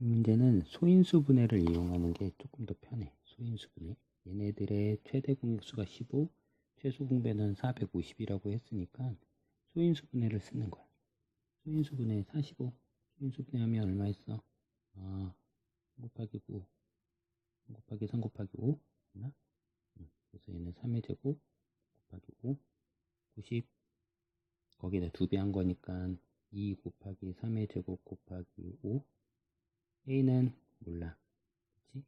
이 문제는 소인수 분해를 이용하는 게 조금 더 편해. 소인수 분해. 얘네들의 최대 공역수가 15, 최소 공배는 450이라고 했으니까 소인수 분해를 쓰는 거야. 소인수 분해 45. 소인수 분해하면 얼마 있어? 아, 3 곱하기 9, 3 곱하기 3 곱하기 5. 맞나? 응. 그래서 얘는 3의 제곱 곱하기 5, 90. 거기다 두 배 한 거니까 2 곱하기 3의 제곱 곱하기 5. A는 몰라. 그치?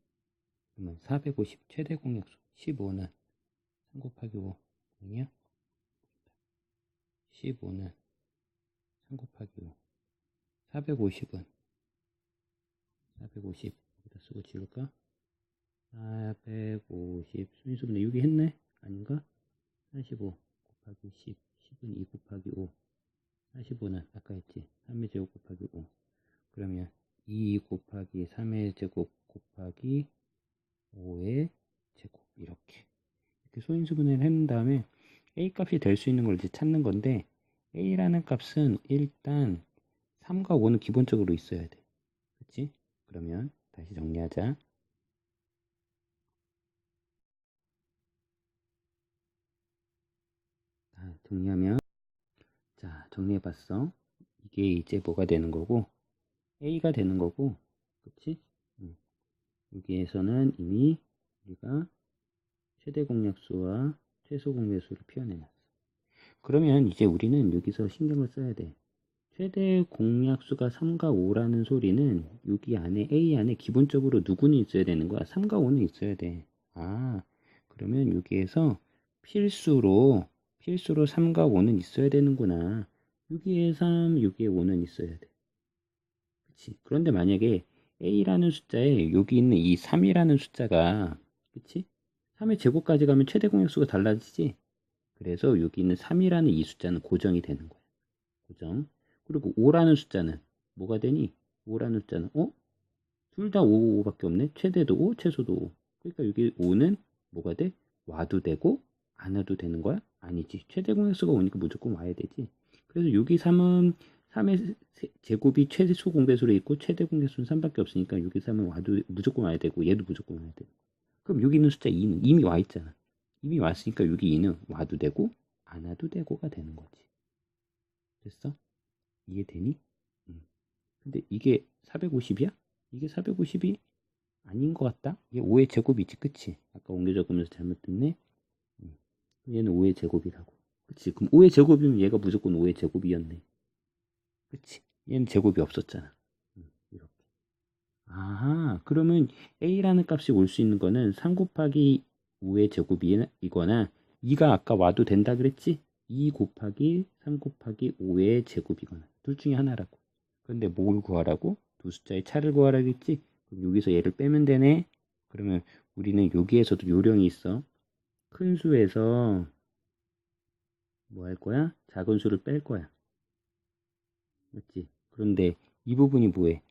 그러면 450 최대 공약수 15는 3 곱하기 5 아니야? 15는 3 곱하기 5 450은 450 여기다 쓰고 지울까? 450 순위수분해 6이 했네? 아닌가? 45 곱하기 10 10은 2 곱하기 5 45는 아까 했지 3의 제곱 곱하기 5 그러면 2 곱하기 3의 제곱 곱하기 5의 제곱 이렇게. 이렇게 소인수분해를 해놓은 다음에 a 값이 될 수 있는 걸 이제 찾는 건데 a라는 값은 일단 3과 5는 기본적으로 있어야 돼. 그치? 그러면 다시 정리하자. 자 정리하면. 자 정리해봤어. 이게 이제 뭐가 되는 거고 A가 되는 거고, 그치? 음. 여기에서는 이미 우리가 최대 공약수와 최소 공배수를 표현해놨어. 그러면 이제 우리는 여기서 신경을 써야 돼. 최대 공약수가 3과 5라는 소리는 여기 안에 A 안에 기본적으로 누구는 있어야 되는 거야? 3과 5는 있어야 돼. 아, 그러면 여기에서 필수로 필수로 3과 5는 있어야 되는구나. 6기에 3, 6기에 5는 있어야 돼. 그치. 그런데 만약에 A라는 숫자에 여기 있는 이 3이라는 숫자가 그치? 3의 제곱까지 가면 최대 공약수가 달라지지? 그래서 여기 있는 3이라는 이 숫자는 고정이 되는 거야. 고정. 그리고 5라는 숫자는 뭐가 되니? 5라는 숫자는 어? 둘 다 5, 5밖에 없네. 최대도 5, 최소도 5. 그러니까 여기 5는 뭐가 돼? 와도 되고 안 와도 되는 거야? 아니지. 최대 공약수가 오니까 무조건 와야 되지. 그래서 여기 3은 3의 제곱이 최소 공배수로 있고 최대 공배수는 3밖에 없으니까 여기 3은 와도 무조건 와야 되고 얘도 무조건 와야 돼. 그럼 여기 있는 숫자 2는 이미 와 있잖아. 이미 왔으니까 여기 2는 와도 되고 안 와도 되고가 되는 거지. 됐어? 이해되니? 음. 근데 이게 450이야? 이게 450이 아닌 것 같다? 이게 5의 제곱이지, 그치? 아까 옮겨 적으면서 잘못됐네? 음. 얘는 5의 제곱이라고. 그치? 그럼 5의 제곱이면 얘가 무조건 5의 제곱이었네. 그치? 얘는 제곱이 없었잖아. 음, 이렇게. 아, 그러면 A라는 값이 올 수 있는 거는 3 곱하기 5의 제곱이거나 2가 아까 와도 된다 그랬지? 2 곱하기 3 곱하기 5의 제곱이거나 둘 중에 하나라고. 그런데 뭘 구하라고? 두 숫자의 차를 구하라고 했지? 그럼 여기서 얘를 빼면 되네? 그러면 우리는 여기에서도 요령이 있어. 큰 수에서 뭐 할 거야? 작은 수를 뺄 거야. 맞지? 그런데 이 부분이 뭐해?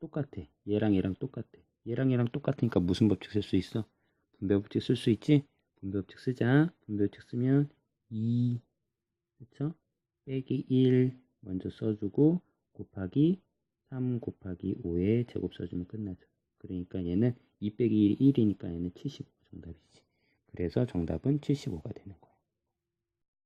똑같아. 얘랑 얘랑 똑같아. 얘랑 얘랑 똑같으니까 무슨 법칙 쓸 수 있어? 분배 법칙 쓸 수 있지? 분배 법칙 쓰자. 분배 법칙 쓰면 2 그쵸? 빼기 1 먼저 써주고 곱하기 3 곱하기 5의 제곱 써주면 끝나죠. 그러니까 얘는 2 빼기 1이 1이니까 얘는 75가 정답이지. 그래서 정답은 75가 되는 거야.